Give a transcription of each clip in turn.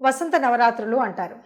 వసంత నవరాత్రులు అంటారు.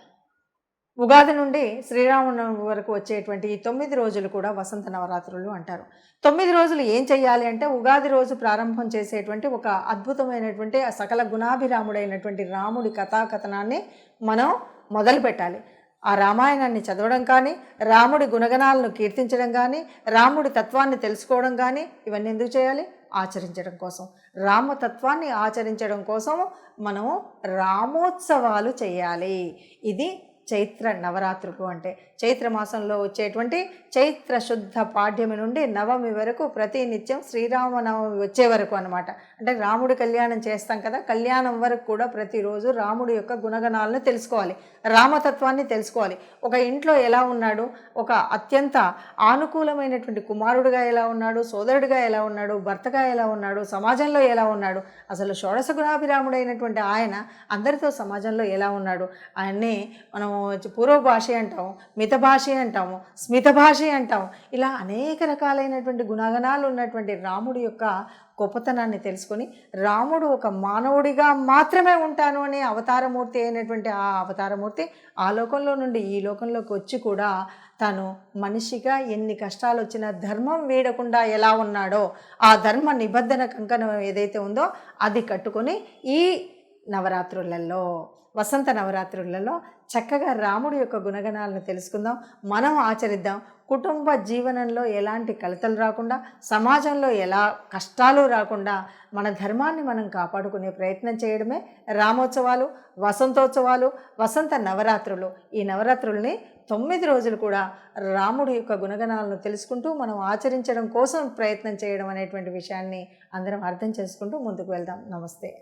ఉగాది నుండి శ్రీరామనవమి వరకు వచ్చేటువంటి ఈ తొమ్మిది రోజులు కూడా వసంత నవరాత్రులు అంటారు. తొమ్మిది రోజులు ఏం చేయాలి అంటే ఉగాది రోజు ప్రారంభం చేసేటువంటి ఒక అద్భుతమైనటువంటి సకల గుణాభిరాముడైనటువంటి రాముడి కథాకథనాన్ని మనం మొదలు పెట్టాలి ఆ రామాయణాన్ని చదవడం కానీ రాముడి గుణగణాలను కీర్తించడం కానీ రాముడి తత్వాన్ని తెలుసుకోవడం కానీ ఇవన్నీ ఎందుకు చేయాలి? ఆచరించడం కోసం. రామతత్వాన్ని ఆచరించడం కోసం మనము రామోత్సవాలు చేయాలి. ఇది చైత్ర నవరాత్రులు అంటే చైత్ర మాసంలో వచ్చేటువంటి చైత్ర శుద్ధ పాడ్యమి నుండి నవమి వరకు ప్రతి నిత్యం శ్రీరామనవమి వచ్చే వరకు అనమాట అంటే రాముడి కళ్యాణం చేస్తాం కదా కళ్యాణం వరకు కూడా ప్రతిరోజు రాముడి యొక్క గుణగణాలను తెలుసుకోవాలి రామతత్వాన్ని తెలుసుకోవాలి. ఒక ఇంట్లో ఎలా ఉన్నాడు? ఒక అత్యంత ఆనుకూలమైనటువంటి కుమారుడిగా ఎలా ఉన్నాడు? సోదరుడిగా ఎలా ఉన్నాడు? భర్తగా ఎలా ఉన్నాడు? సమాజంలో ఎలా ఉన్నాడు? అసలు షోడశ గుణాభిరాముడైనటువంటి ఆయన అందరితో సమాజంలో ఎలా ఉన్నాడు? ఆయన్ని మనం పూర్వ భాష అంటాము మిత భాష అంటాము స్మిత భాష అంటాము. ఇలా అనేక రకాలైనటువంటి గుణగణాలు ఉన్నటువంటి రాముడి యొక్క గొప్పతనాన్ని తెలుసుకొని రాముడు ఒక మానవుడిగా మాత్రమే ఉంటాను అనే అవతారమూర్తి అయినటువంటి ఆ అవతారమూర్తి ఆ లోకంలో నుండి ఈ లోకంలోకి వచ్చి కూడా తను మనిషిగా ఎన్ని కష్టాలు వచ్చినా ధర్మం వీడకుండా ఎలా ఉన్నాడో ఆ ధర్మ నిబంధన కంకణం ఏదైతే ఉందో అది కట్టుకొని ఈ నవరాత్రులలో వసంత నవరాత్రులలో చక్కగా రాముడి యొక్క గుణగణాలను తెలుసుకుందాం మనం ఆచరిద్దాం. కుటుంబ జీవనంలో ఎలాంటి కలతలు రాకుండా సమాజంలో ఎలా కష్టాలు రాకుండా మన ధర్మాన్ని మనం కాపాడుకునే ప్రయత్నం చేయడమే రామోత్సవాలు వసంతోత్సవాలు వసంత నవరాత్రులు. ఈ నవరాత్రుల్ని తొమ్మిది రోజులు కూడా రాముడి యొక్క గుణగణాలను తెలుసుకుంటూ మనం ఆచరించడం కోసం ప్రయత్నం చేయడం అనేటువంటి విషయాన్ని అందరం అర్థం చేసుకుంటూ ముందుకు వెళ్దాం. నమస్తే.